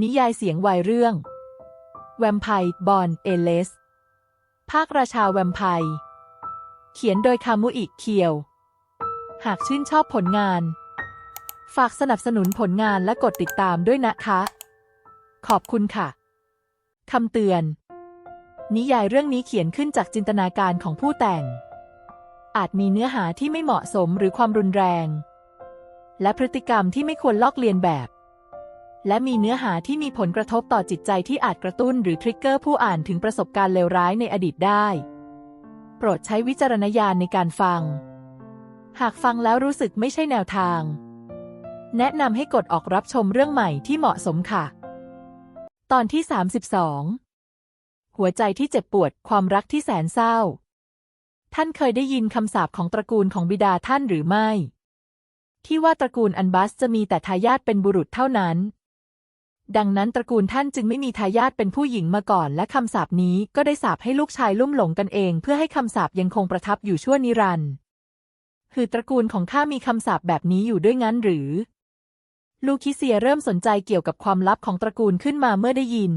นิยายเสียงวายเรื่อง แวมไพร์บอนเอเลส ภาคราชาแวมไพร์เขียนโดยคามุอิเคียว หากชื่นชอบผลงาน ฝากสนับสนุนผลงานและกดติดตามด้วยนะคะ ขอบคุณค่ะ คำเตือน นิยายเรื่องนี้เขียนขึ้นจากจินตนาการของผู้แต่ง อาจมีเนื้อหาที่ไม่เหมาะสมหรือความรุนแรง และพฤติกรรมที่ไม่ควรลอกเลียนแบบ และมีเนื้อหาที่มีผลกระทบต่อจิตใจที่อาจกระตุ้นหรือทริกเกอร์ผู้อ่านถึงประสบการณ์เลวร้ายในอดีตได้ โปรดใช้วิจารณญาณในการฟัง หากฟังแล้วรู้สึกไม่ใช่แนวทาง แนะนำให้กดออกรับชมเรื่องใหม่ที่เหมาะสมค่ะ ตอนที่ 32 หัวใจที่เจ็บปวดความรักที่แสนเศร้า ท่านเคยได้ยินคำสาปของตระกูลของบิดาท่านหรือไม่ ที่ว่าตระกูลอันบัสจะมีแต่ทายาทเป็นบุรุษเท่านั้น ดังนั้นตระกูลท่านจึงไม่มีทายาทเป็นผู้หญิงมาก่อน และคำสาปนี้ก็ได้สาปให้ลูกชายลุ่มหลงกันเอง เพื่อให้คำสาปยังคงประทับอยู่ชั่วนิรันดร์คือตระกูลของข้ามีคำสาปแบบนี้อยู่ด้วยงั้นหรือ ลูคิเซียเริ่มสนใจเกี่ยวกับความลับของตระกูลขึ้นมาเมื่อได้ยิน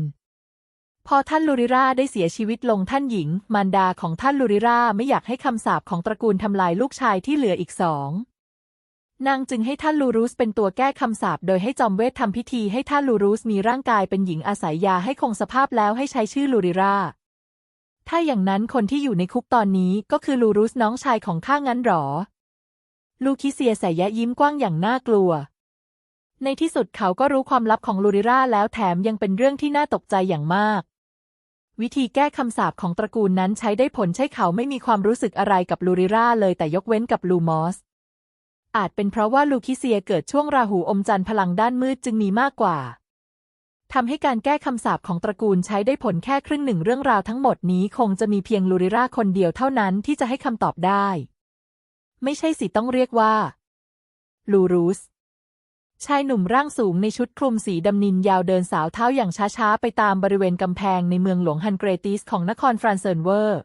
พอท่านลูริราได้เสียชีวิตลงท่านหญิง มารดาของท่านลูริราไม่อยากให้คำสาปของตระกูลทำลายลูกชายที่เหลืออีกสอง นางจึงให้ท่านลูรูสเป็นตัวแก้คำสาปโดยให้จอมเวททำพิธีให้ท่านลูรูสมีร่างกายเป็นหญิงอาศัยยาให้คงสภาพแล้วให้ใช้ชื่อลูริราถ้าอย่างนั้นคนที่อยู่ในคุกตอนนี้ก็คือลูรูสน้องชายของข้างั้นหรอ ลูคิเซียใส่ยะยิ้มกว้างอย่างน่ากลัว ในที่สุดเขาก็รู้ความลับของลูริราแล้วแถมยังเป็นเรื่องที่น่าตกใจอย่างมาก วิธีแก้คำสาปของตระกูลนั้นใช้ได้ผลใช่เขาไม่มีความรู้สึกอะไรกับลูริราเลยแต่ยกเว้นกับลูมอส อาจเป็นเพราะว่าลูคิเซียเกิดช่วงราหูอมจันทร์พลังด้านมืดจึงมีมากกว่าทำให้การแก้คำสาปของตระกูลใช้ได้ผลแค่ครึ่งหนึ่งเรื่องราวทั้งหมดนี้คงจะมีเพียงลูริราคนเดียวเท่านั้นที่จะให้คำตอบได้ ไม่ใช่สิต้องเรียกว่า ลูรูส ชายหนุ่มร่างสูงในชุดคลุมสีดำนินยาวเดินสาวเท้าอย่างช้าๆ ไปตามบริเวณกำแพงในเมืองหลวงฮันเกรติสของนครฟรานเซินเวอร์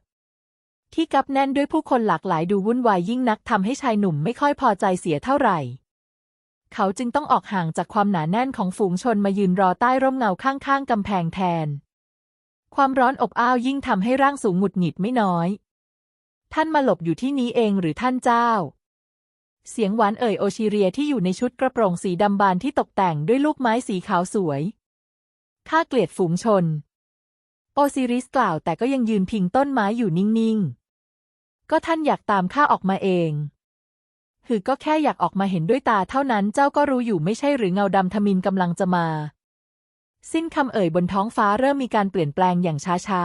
ที่กับแน่นด้วยผู้คนหลากหลายดูวุ่นวายยิ่งนักทำให้ชายหนุ่มไม่ค่อยพอใจเสียเท่าไหร่ เขาจึงต้องออกห่างจากความหนาแน่นของฝูงชนมายืนรอใต้ร่มเงาข้างๆกำแพงแทน ความร้อนอบอ้าวยิ่งทำให้ร่างสูงหงุดหงิดไม่น้อย ท่านมาหลบอยู่ที่นี้เองหรือท่านเจ้า เสียงหวานเอ่ยโอชิเรียที่อยู่ในชุดกระโปรงสีดำบานที่ตกแต่งด้วยลูกไม้สีขาวสวย ข้าเกลียดฝูงชน โอซิริสกล่าวแต่ก็ยังยืนพิงต้นไม้อยู่นิ่งๆ ก็ท่านอยากตามข้าออกมาเองคือก็แค่อยากออกมาเห็นด้วยตาเท่านั้นเจ้าก็รู้อยู่ไม่ใช่หรือเงาดำทมินกำลังจะมา สิ้นคำเอ่ยบนท้องฟ้าเริ่มมีการเปลี่ยนแปลงอย่างช้า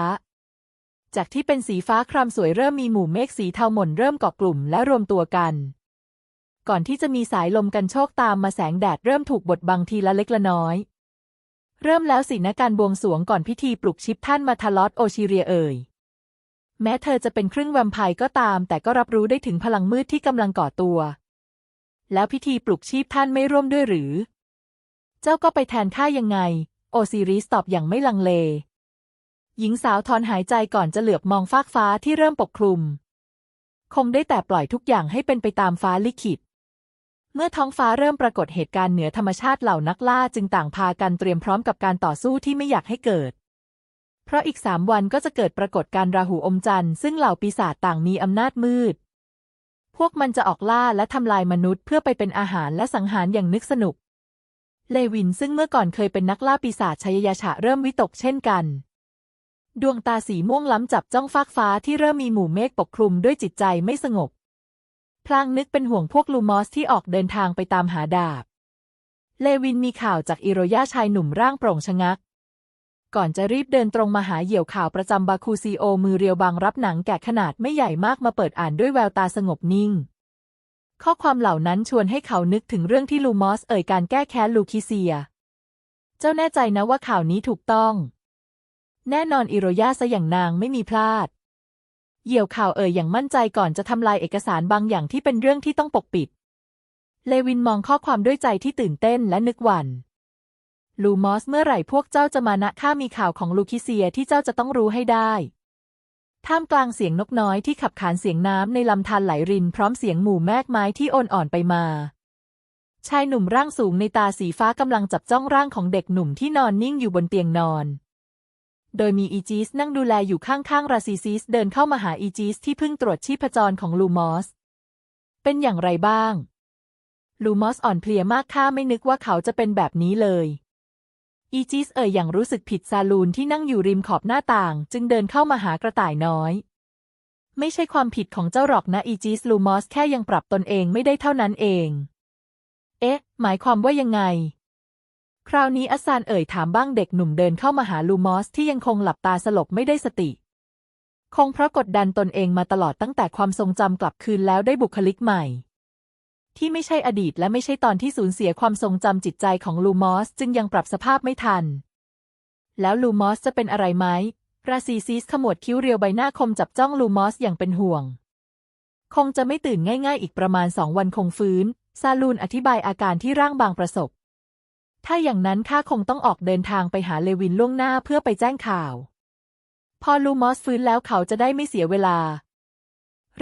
ๆ จากที่เป็นสีฟ้าครามสวยเริ่มมีหมู่เมฆสีเทาหม่นเริ่มเกาะกลุ่มและรวมตัวกัน ก่อนที่จะมีสายลมกันโชกตามมาแสงแดดเริ่มถูกบดบังทีละเล็กละน้อย เริ่มแล้วสินะการบวงสรวงก่อนพิธีปลุกชิปท่านมาทาลอตโอชิเรียเอ่ย แม้เธอจะเป็นครึ่งแวมไพร์ก็ตาม แต่ก็รับรู้ได้ถึงพลังมืดที่กำลังก่อตัว แล้วพิธีปลุกชีพท่านไม่ร่วมด้วยหรือ เจ้าก็ไปแทนข้ายังไง โอซิริสตอบอย่างไม่ลังเล หญิงสาวถอนหายใจก่อนจะเหลือบมองฟากฟ้าที่เริ่มปกคลุม คงได้แต่ปล่อยทุกอย่างให้เป็นไปตามฟ้าลิขิต เมื่อท้องฟ้าเริ่มปรากฏเหตุการณ์เหนือธรรมชาติเหล่านักล่าจึงต่างพากันเตรียมพร้อมกับการต่อสู้ที่ไม่อยากให้เกิด เพราะอีกสามวันก็จะเกิดปรากฏการณ์ราหูอมจันทร์ซึ่งเหล่าปีศาจต่างมีอำนาจมืด พวกมันจะออกล่าและทำลายมนุษย์เพื่อไปเป็นอาหารและสังหารอย่างนึกสนุก เลวินซึ่งเมื่อก่อนเคยเป็นนักล่าปีศาจชัยยาฉะเริ่มวิตกเช่นกัน ดวงตาสีม่วงล้ำจับจ้องฟากฟ้าที่เริ่มมีหมู่เมฆปกคลุมด้วยจิตใจไม่สงบ พลางนึกเป็นห่วงพวกลูมอสที่ออกเดินทางไปตามหาดาบ เลวินมีข่าวจากอิโรยาชายหนุ่มร่างโปร่งชะงัก ก่อนจะรีบเดินตรงมาหาเหยี่ยวข่าวประจำบาคูซีโอมือเรียวบางรับหนังแกะขนาดไม่ใหญ่มากมาเปิดอ่านด้วยแววตาสงบนิ่ง ข้อความเหล่านั้นชวนให้เขานึกถึงเรื่องที่ลูมอสเอ่ยการแก้แค้นลูคิเซีย เจ้าแน่ใจนะว่าข่าวนี้ถูกต้อง แน่นอนอิโรยาซะอย่างนางไม่มีพลาด เหยี่ยวข่าวเอ่ยอย่างมั่นใจก่อนจะทำลายเอกสารบางอย่างที่เป็นเรื่องที่ต้องปกปิด เลวินมองข้อความด้วยใจที่ตื่นเต้นและนึกหวัน่น ลูมอสเมื่อไหร่พวกเจ้าจะมานะข้ามีข่าวของลูคิเซียที่เจ้าจะต้องรู้ให้ได้ ท่ามกลางเสียงนกน้อยที่ขับขานเสียงน้ำในลำธารไหลรินพร้อมเสียงหมู่แมกไม้ที่โอนอ่อนไปมา ชายหนุ่มร่างสูงในตาสีฟ้ากำลังจับจ้องร่างของเด็กหนุ่มที่นอนนิ่งอยู่บนเตียงนอน โดยมีอีจิสนั่งดูแลอยู่ข้างๆราซิซิสเดินเข้ามาหาอีจิสที่เพิ่งตรวจชีพจรของลูมอส เป็นอย่างไรบ้าง ลูมอสอ่อนเพลียมากข้าไม่นึกว่าเขาจะเป็นแบบนี้เลย อีจิสเอ่ยอย่างรู้สึกผิดซาลูนที่นั่งอยู่ริมขอบหน้าต่าง จึงเดินเข้ามาหากระต่ายน้อย ไม่ใช่ความผิดของเจ้าหรอกนะอีจิสลูมอสแค่ยังปรับตนเองไม่ได้เท่านั้นเอง เอ๊ะ หมายความว่ายังไง คราวนี้อัสซานเอ่ยถามบ้างเด็กหนุ่มเดินเข้ามาหาลูมอสที่ยังคงหลับตาสลบไม่ได้สติ คงเพราะกดดันตนเองมาตลอดตั้งแต่ความทรงจำกลับคืนแล้วได้บุคลิกใหม่ ที่ไม่ใช่อดีตและไม่ใช่ตอนที่สูญเสียความทรงจำจิตใจของลูมอสจึงยังปรับสภาพไม่ทัน แล้วลูมอสจะเป็นอะไรไหมราซีซีสขมวดคิ้วเรียวใบหน้าคมจับจ้องลูมอสอย่างเป็นห่วง คงจะไม่ตื่นง่าย ๆ อีกประมาณสองวันคงฟื้น ซาลูนอธิบายอาการที่ร่างบางประสบ ถ้าอย่างนั้นข้าคงต้องออกเดินทางไปหาเลวินล่วงหน้าเพื่อไปแจ้งข่าว พอลูมอสฟื้นแล้วเขาจะได้ไม่เสียเวลา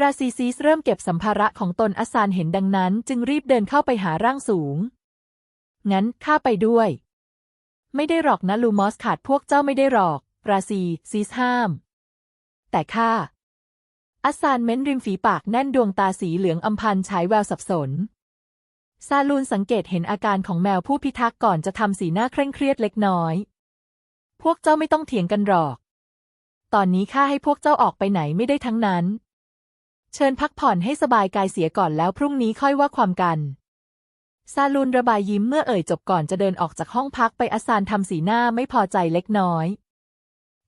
ราซีซีสเริ่มเก็บสัมภาระของตนอัสซานเห็นดังนั้น จึงรีบเดินเข้าไปหาร่างสูง งั้นข้าไปด้วย ไม่ได้หรอกนะลูมอสขาดพวกเจ้าไม่ได้หรอก ราซีซีสห้าม แต่ข้าอัสซานเม้นริมฝีปากแน่นดวงตาสีเหลืองอำพันฉายแววสับสน ซาลูนสังเกตเห็นอาการของแมวผู้พิทักษ์ก่อนจะทำสีหน้าเคร่งเครียดเล็กน้อย พวกเจ้าไม่ต้องเถียงกันหรอก ตอนนี้ข้าให้พวกเจ้าออกไปไหนไม่ได้ทั้งนั้น เชิญพักผ่อนให้สบายกายเสียก่อนแล้วพรุ่งนี้ค่อยว่าความกัน ซาลูนระบายยิ้มเมื่อเอ่ยจบก่อนจะเดินออกจากห้องพักไปอัสซานทำสีหน้าไม่พอใจเล็กน้อย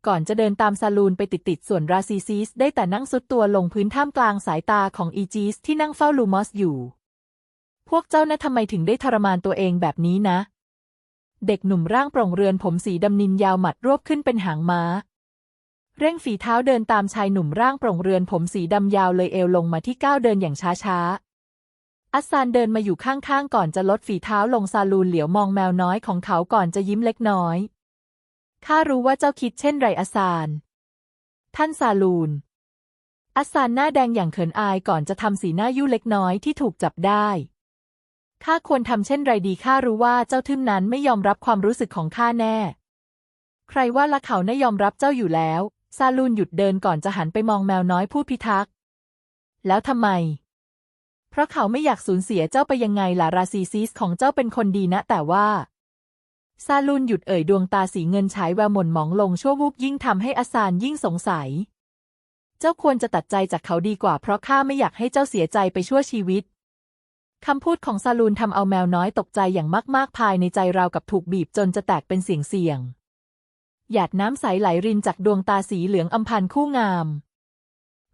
ก่อนจะเดินตามซาลูนไปติดๆส่วนราซีซีสได้แต่นั่งซุดตัวลงพื้นท่ามกลางสายตาของอีจีสที่นั่งเฝ้าลูมอสอยู่ พวกเจ้านะทำไมถึงได้ทรมานตัวเองแบบนี้นะ เด็กหนุ่มร่างโปร่งเรือนผมสีดำนินยาวหมัดรวบขึ้นเป็นหางม้า เร่งฝีเท้าเดินตามชายหนุ่มร่างโปร่งเรือนผมสีดำยาวเลยเอวลงมาที่ก้าวเดินอย่างช้าๆ อัสซานเดินมาอยู่ข้างๆ ก่อนจะลดฝีเท้าลงซาลูนเหลียวมองแมวน้อยของเขาก่อนจะยิ้มเล็กน้อย ข้ารู้ว่าเจ้าคิดเช่นไรอัสซาน ท่านซาลูน อัสซานหน้าแดงอย่างเขินอายก่อนจะทำสีหน้ายุ่เล็กน้อยที่ถูกจับได้ ข้าควรทำเช่นไรดีข้ารู้ว่าเจ้าทึมนั้นไม่ยอมรับความรู้สึกของข้าแน่ ใครว่าละเขาไม่ยอมรับเจ้าอยู่แล้ว ซาลูนหยุดเดินก่อนจะหันไปมองแมวน้อยผู้พิทักษ์ แล้วทำไม เพราะเขาไม่อยากสูญเสียเจ้าไปยังไงล่ะราซีซิสของเจ้าเป็นคนดีนะ แต่ว่า ซาลูนหยุดเอ่ยดวงตาสีเงินฉายแววหม่นหมองลงชั่ววูบยิ่งทำให้อาซานยิ่งสงสัย เจ้าควรจะตัดใจจากเขาดีกว่า เพราะข้าไม่อยากให้เจ้าเสียใจไปชั่วชีวิตคำพูดของซาลูนทำเอาแมวน้อยตกใจอย่างมากๆภายในใจราวกับถูกบีบจนจะแตกเป็นเสียงเสียง หยาดน้ำใสไหลรินจากดวงตาสีเหลืองอำพันคู่งาม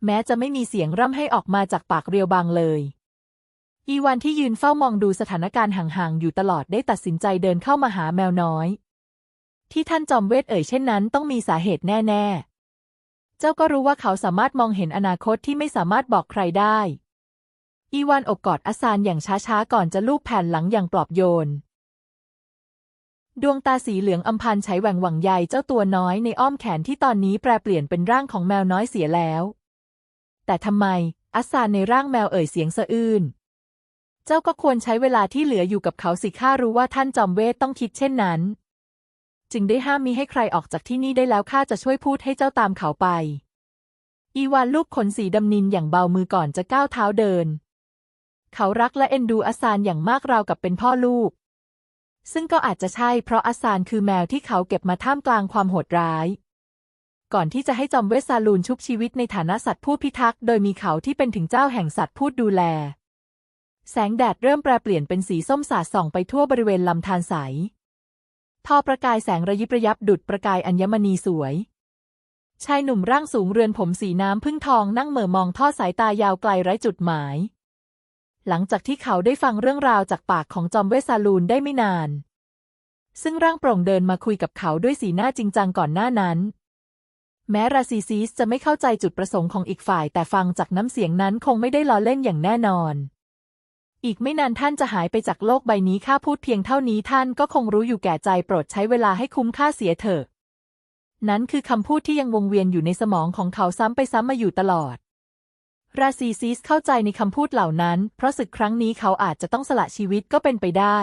แม้จะไม่มีเสียงร่ำให้ออกมาจากปากเรียวบางเลย อีวันที่ยืนเฝ้ามองดูสถานการณ์ห่างๆ อยู่ตลอดได้ตัดสินใจเดินเข้ามาหาแมวน้อย ที่ท่านจอมเวทเอ่ยเช่นนั้นต้องมีสาเหตุแน่ ๆ เจ้าก็รู้ว่าเขาสามารถมองเห็นอนาคตที่ไม่สามารถบอกใครได้ อีวานอบกอดอาซานอย่างช้าๆ ก่อนจะลูบแผ่นหลังอย่างปลอบโยน ดวงตาสีเหลืองอำพันใช้แหว่งหวังใยเจ้าตัวน้อยในอ้อมแขนที่ตอนนี้แปรเปลี่ยนเป็นร่างของแมวน้อยเสียแล้ว แต่ทำไมอาซานในร่างแมวเอ่ยเสียงสะอื้น เจ้าก็ควรใช้เวลาที่เหลืออยู่กับเขาสิข้ารู้ว่าท่านจอมเวทต้องคิดเช่นนั้น จึงได้ห้ามมิให้ใครออกจากที่นี่ได้แล้วข้าจะช่วยพูดให้เจ้าตามเขาไป อีวานลูกขนสีดำนินอย่างเบามือก่อนจะก้าวเท้าเดิน เขารักและเอ็นดูอาซานอย่างมากราวกับเป็นพ่อลูก ซึ่งก็อาจจะใช่เพราะอาซานคือแมวที่เขาเก็บมาท่ามกลางความโหดร้าย ก่อนที่จะให้จอมเวสซาลูนชุบชีวิตในฐานะสัตว์ผู้พิทักษ์ โดยมีเขาที่เป็นถึงเจ้าแห่งสัตว์พูดดูแล แสงแดดเริ่มแปรเปลี่ยนเป็นสีส้มสาดส่องไปทั่วบริเวณลำธารใส ทอประกายแสงระยิบระยับดุดประกายอัญมณีสวย ชายหนุ่มร่างสูงเรือนผมสีน้ำพึ่งทองนั่งเหม่อมองทอดสายตายาวไกลไร้จุดหมาย หลังจากที่เขาได้ฟังเรื่องราวจากปากของจอมเวสซาลูนได้ไม่นาน ซึ่งร่างโปร่งเดินมาคุยกับเขาด้วยสีหน้าจริงจังก่อนหน้านั้น แม้ราซีซีสจะไม่เข้าใจจุดประสงค์ของอีกฝ่าย แต่ฟังจากน้ำเสียงนั้นคงไม่ได้ล้อเล่นอย่างแน่นอน อีกไม่นานท่านจะหายไปจากโลกใบนี้ข้าพูดเพียงเท่านี้ท่านก็คงรู้อยู่แก่ใจโปรดใช้เวลาให้คุ้มค่าเสียเถอะ นั้นคือคำพูดที่ยังวงเวียนอยู่ในสมองของเขาซ้ำไปซ้ำมาอยู่ตลอด ราซีซีสเข้าใจในคำพูดเหล่านั้น เพราะศึกครั้งนี้เขาอาจจะต้องสละชีวิตก็เป็นไปได้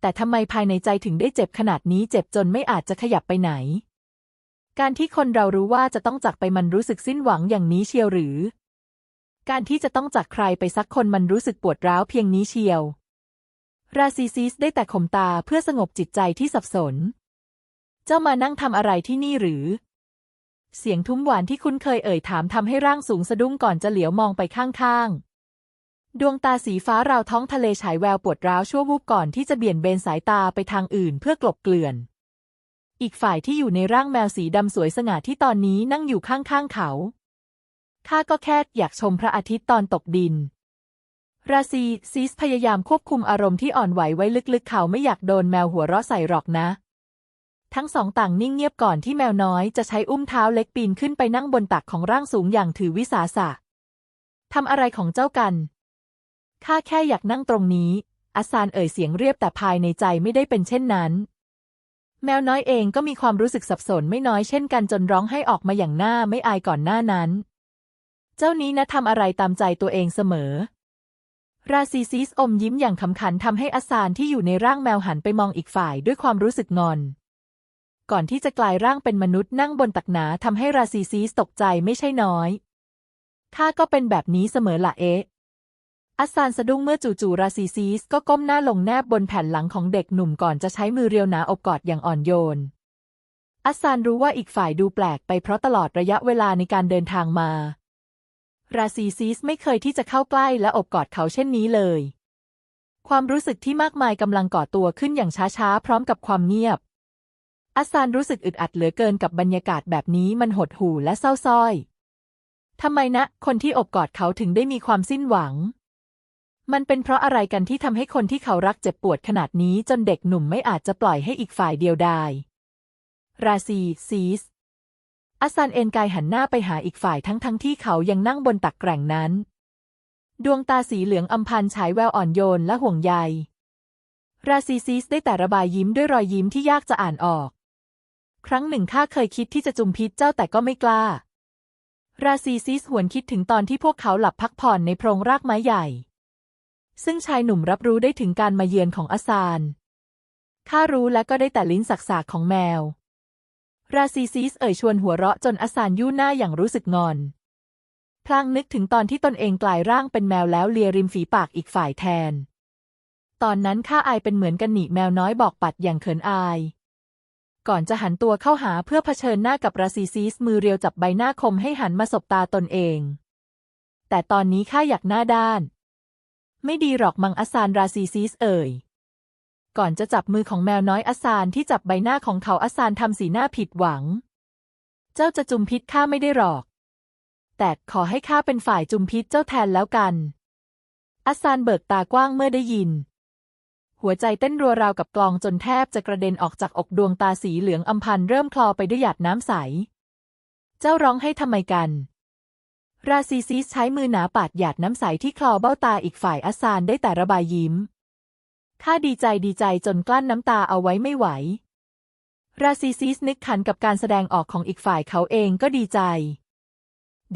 แต่ทำไมภายในใจถึงได้เจ็บขนาดนี้เจ็บจนไม่อาจจะขยับไปไหน การที่คนเรารู้ว่าจะต้องจากไปมันรู้สึกสิ้นหวังอย่างนี้เชียวหรือ การที่จะต้องจากใครไปสักคนมันรู้สึกปวดร้าวเพียงนี้เชียว ราซีซีสได้แต่ข่มตาเพื่อสงบจิตใจที่สับสน เจ้ามานั่งทำอะไรที่นี่หรือ เสียงทุ้มหวานที่คุ้นเคยเอ่ยถามทำให้ร่างสูงสะดุ้งก่อนจะเหลียวมองไปข้างๆ ดวงตาสีฟ้าราวท้องทะเลฉายแววปวดร้าวชั่ววูบก่อนที่จะเบี่ยนเบนสายตาไปทางอื่นเพื่อกลบเกลื่อน อีกฝ่ายที่อยู่ในร่างแมวสีดำสวยสง่าที่ตอนนี้นั่งอยู่ข้างๆเขา ข้าก็แค่อยากชมพระอาทิตย์ตอนตกดิน ราซีซีสพยายามควบคุมอารมณ์ที่อ่อนไหวไว้ลึกๆ เขาไม่อยากโดนแมวหัวเราะใส่หรอกนะ ทั้งสองต่างนิ่งเงียบก่อนที่แมวน้อยจะใช้อุ้มเท้าเล็กปีนขึ้นไปนั่งบนตักของร่างสูงอย่างถือวิสาสะทำอะไรของเจ้ากัน ข้าแค่อยากนั่งตรงนี้ อาซานเอ่ยเสียงเรียบแต่ภายในใจไม่ได้เป็นเช่นนั้น แมวน้อยเองก็มีความรู้สึกสับสนไม่น้อยเช่นกันจนร้องให้ออกมาอย่างหน้าไม่อายก่อนหน้านั้น เจ้านี้นะทำอะไรตามใจตัวเองเสมอ ราซีซีสอมยิ้มอย่างขำขันทำให้อาซานที่อยู่ในร่างแมวหันไปมองอีกฝ่ายด้วยความรู้สึกงอน ก่อนที่จะกลายร่างเป็นมนุษย์นั่งบนตักหนาทำให้ราซีซีสตกใจไม่ใช่น้อยข้าก็เป็นแบบนี้เสมอละเอ๊ะอาซานสะดุ้งเมื่อจู่ๆราซีซีสก็ก้มหน้าลงแนบบนแผ่นหลังของเด็กหนุ่มก่อนจะใช้มือเรียวหนาอบกอดอย่างอ่อนโยนอาซานรู้ว่าอีกฝ่ายดูแปลกไปเพราะตลอดระยะเวลาในการเดินทางมา ราซีซีสไม่เคยที่จะเข้าใกล้และอบกอดเขาเช่นนี้เลย ความรู้สึกที่มากมายกำลังก่อตัวขึ้นอย่างช้าๆ พร้อมกับความเงียบ อาซานรู้สึกอึดอัดเหลือเกินกับบรรยากาศแบบนี้มันหดหู่และเศร้าส้อยทำไมนะ คนที่อบกอดเขาถึงได้มีความสิ้นหวัง มันเป็นเพราะอะไรกันที่ทำให้คนที่เขารักเจ็บปวดขนาดนี้จนเด็กหนุ่มไม่อาจจะปล่อยให้อีกฝ่ายเดียวดายราซีซีสอาซานเอนกายหันหน้าไปหาอีกฝ่ายทั้งทั้งที่เขายังนั่งบนตักแกร่งนั้น ดวงตาสีเหลืองอำพันฉายแววอ่อนโยนและห่วงใย ราซีซีสได้แต่ระบายยิ้มด้วยรอยยิ้มที่ยากจะอ่านออก ครั้งหนึ่งข้าเคยคิดที่จะจุมพิษเจ้าแต่ก็ไม่กล้า ราซีซีสหวนคิดถึงตอนที่พวกเขาหลับพักผ่อนในโพรงรากไม้ใหญ่ ซึ่งชายหนุ่มรับรู้ได้ถึงการมาเยือนของอาซานข้ารู้และก็ได้แต่ลิ้นสักสากของแมว ราซีซีสเอ่ยชวนหัวเราะจนอาซานยู่หน้าอย่างรู้สึกงอน พลางนึกถึงตอนที่ตนเองกลายร่างเป็นแมวแล้วเลียริมฝีปากอีกฝ่ายแทน ตอนนั้นข้าอายเป็นเหมือนกันหนีแมวน้อยบอกปัดอย่างเขินอาย ก่อนจะหันตัวเข้าหาเพื่อเผชิญหน้ากับราซีซีสมือเรียวจับใบหน้าคมให้หันมาสบตาตนเอง แต่ตอนนี้ข้าอยากหน้าด้าน ไม่ดีหรอกมังอาซานราซีซีสเอ่ย ก่อนจะจับมือของแมวน้อยอาซานที่จับใบหน้าของเขาอาซานทำสีหน้าผิดหวัง เจ้าจะจุมพิษข้าไม่ได้หรอก แต่ขอให้ข้าเป็นฝ่ายจุมพิษเจ้าแทนแล้วกันอาซานเบิกตากว้างเมื่อได้ยิน หัวใจเต้นรัวราวกับกลองจนแทบจะกระเด็นออกจากอกดวงตาสีเหลืองอำพันเริ่มคลอไปด้วยหยาดน้ำใส เจ้าร้องให้ทำไมกัน ราซีซีสใช้มือหนาปาดหยาดน้ำใสที่คลอเบ้าตาอีกฝ่ายอาซานได้แต่ระบายยิ้มข้าดีใจดีใจจนกลั้นน้ำตาเอาไว้ไม่ไหว ราซีซีสนึกขันกับการแสดงออกของอีกฝ่ายเขาเองก็ดีใจ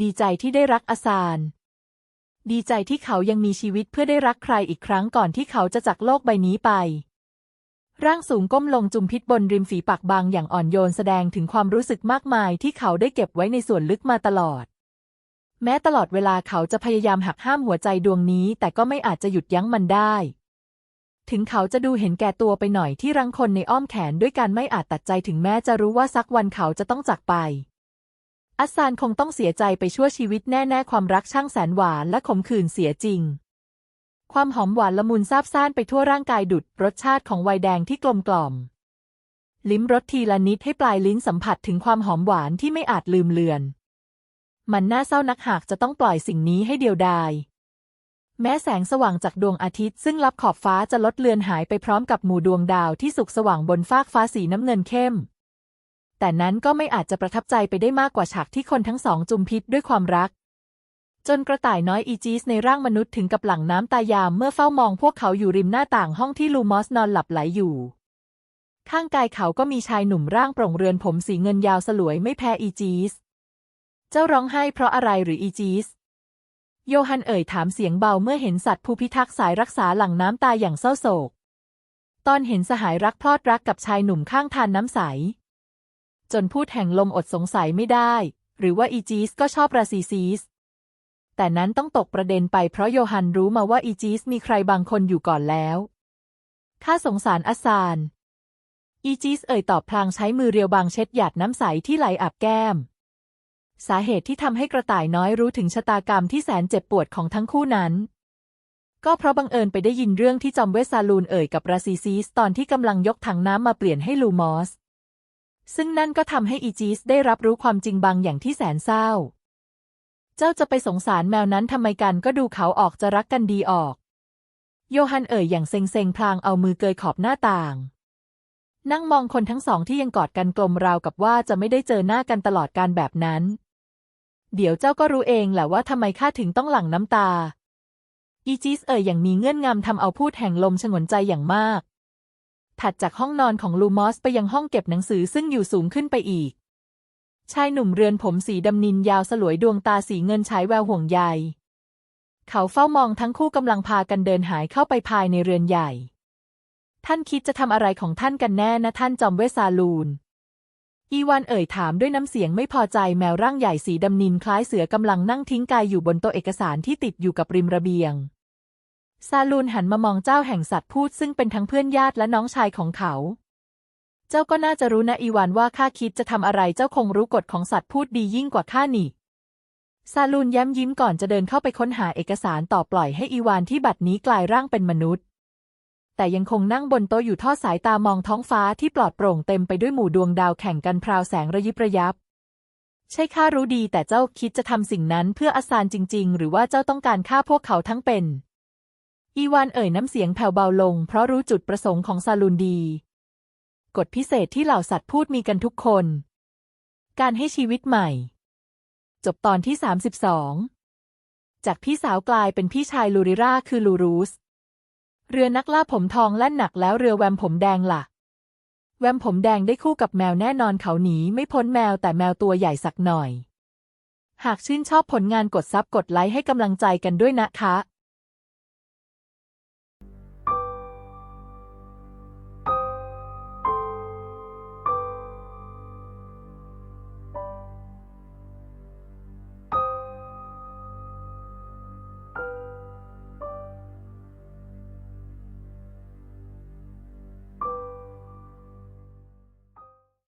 ดีใจที่ได้รักอาซาน ดีใจที่เขายังมีชีวิตเพื่อได้รักใครอีกครั้งก่อนที่เขาจะจากโลกใบนี้ไป ร่างสูงก้มลงจุมพิษบนริมฝีปากบางอย่างอ่อนโยนแสดงถึงความรู้สึกมากมายที่เขาได้เก็บไว้ในส่วนลึกมาตลอด แม้ตลอดเวลาเขาจะพยายามหักห้ามหัวใจดวงนี้ แต่ก็ไม่อาจจะหยุดยั้งมันได้ ถึงเขาจะดูเห็นแก่ตัวไปหน่อยที่รังคนในอ้อมแขนด้วยการไม่อาจตัดใจถึงแม้จะรู้ว่าสักวันเขาจะต้องจากไป อัสซานคงต้องเสียใจไปชั่วชีวิตแน่ ๆ ความรักช่างแสนหวานและขมขื่นเสียจริง ความหอมหวานละมุนซาบซ่านไปทั่วร่างกายดุดรสชาติของไวน์แดงที่กลมกล่อม ลิ้มรสทีละนิดให้ปลายลิ้นสัมผัสถึงความหอมหวานที่ไม่อาจลืมเลือน มันน่าเศร้านักหากจะต้องปล่อยสิ่งนี้ให้เดียวดายแม้แสงสว่างจากดวงอาทิตย์ซึ่งลับขอบฟ้าจะลดเลือนหายไปพร้อมกับหมู่ดวงดาวที่สุกสว่างบนฟากฟ้าสีน้ำเงินเข้ม แต่นั้นก็ไม่อาจจะประทับใจไปได้มากกว่าฉากที่คนทั้งสองจุมพิษด้วยความรัก จนกระต่ายน้อยอีจีสในร่างมนุษย์ถึงกับหลั่งน้ำตายามเมื่อเฝ้ามองพวกเขาอยู่ริมหน้าต่างห้องที่ลูมอสนอนหลับไหลอยู่ ข้างกายเขาก็มีชายหนุ่มร่างโปร่งเรือนผมสีเงินยาวสลวยไม่แพ้อีจีส เจ้าร้องไห้เพราะอะไรหรืออีจีสโยฮันเอ่ยถามเสียงเบาเมื่อเห็นสัตว์ผู้พิทักษ์สายรักษาหลังน้ำตายอย่างเศร้าโศก ตอนเห็นสหายรักพลอดรักกับชายหนุ่มข้างทานน้ำใส จนพูดแห่งลมอดสงสัยไม่ได้ หรือว่าอีจีสก็ชอบราซีซีส แต่นั้นต้องตกประเด็นไปเพราะโยฮันรู้มาว่าอีจีสมีใครบางคนอยู่ก่อนแล้วข้าสงสารอัสซาน อีจีสเอ่ยตอบพลางใช้มือเรียวบางเช็ดหยาดน้ำใสที่ไหลอาบแก้ม สาเหตุที่ทำให้กระต่ายน้อยรู้ถึงชะตากรรมที่แสนเจ็บปวดของทั้งคู่นั้น ก็เพราะบังเอิญไปได้ยินเรื่องที่จอมเวสซาลูนเอ่ยกับราซีซีสตอนที่กำลังยกถังน้ำมาเปลี่ยนให้ลูมอส ซึ่งนั่นก็ทำให้อีจีสได้รับรู้ความจริงบางอย่างที่แสนเศร้า เจ้าจะไปสงสารแมวนั้นทำไมกันก็ดูเขาออกจะรักกันดีออก โยฮันเอ่ยอย่างเซ็งเซงๆพลางเอามือเกยขอบหน้าต่าง นั่งมองคนทั้งสองที่ยังกอดกันกลมราวกับว่าจะไม่ได้เจอหน้ากันตลอดการแบบนั้น เดี๋ยวเจ้าก็รู้เองแหละว่าทำไมข้าถึงต้องหลั่งน้ำตา อีจิสเอ่ยอย่างมีเงื่อนงำทำเอาพูดแห่งลมฉงนใจอย่างมาก ถัดจากห้องนอนของลูมอสไปยังห้องเก็บหนังสือซึ่งอยู่สูงขึ้นไปอีก ชายหนุ่มเรือนผมสีดำนินยาวสลวยดวงตาสีเงินฉายแววห่วงใย เขาเฝ้ามองทั้งคู่กำลังพากันเดินหายเข้าไปภายในเรือนใหญ่ ท่านคิดจะทำอะไรของท่านกันแน่นะท่านจอมเวสซาลูน อีวานเอ่ยถามด้วยน้ำเสียงไม่พอใจแมวร่างใหญ่สีดำนินคล้ายเสือกำลังนั่งทิ้งกายอยู่บนโต๊ะเอกสารที่ติดอยู่กับริมระเบียง ซาลูนหันมามองเจ้าแห่งสัตว์พูดซึ่งเป็นทั้งเพื่อนญาติและน้องชายของเขา เจ้าก็น่าจะรู้นะอีวานว่าข้าคิดจะทำอะไรเจ้าคงรู้กฎของสัตว์พูดดียิ่งกว่าข้านี่ซาลูนย้ำยิ้มก่อนจะเดินเข้าไปค้นหาเอกสารต่อปล่อยให้อีวานที่บัดนี้กลายร่างเป็นมนุษย์ แต่ยังคงนั่งบนโต๊ะอยู่ทอดสายตามองท้องฟ้าที่ปลอดโปร่งเต็มไปด้วยหมู่ดวงดาวแข่งกันพราวแสงระยิบระยับ ใช่ข้ารู้ดีแต่เจ้าคิดจะทำสิ่งนั้นเพื่ออาซานจริง ๆ หรือว่าเจ้าต้องการฆ่าพวกเขาทั้งเป็น อีวานเอ่ยน้ำเสียงแผ่วเบาลง เพราะรู้จุดประสงค์ของซาลูนดี กฎพิเศษที่เหล่าสัตว์พูดมีกันทุกคน การให้ชีวิตใหม่ จบตอนที่ 32 จากพี่สาวกลายเป็นพี่ชายลูริราคือลูรูส เรือนักล่าผมทองแล่นหนักแล้วเรือแวมผมแดงล่ะ แวมผมแดงได้คู่กับแมวแน่นอนเขาหนีไม่พ้นแมวแต่แมวตัวใหญ่สักหน่อย หากชื่นชอบผลงานกดซับกดไลค์ให้กำลังใจกันด้วยนะคะ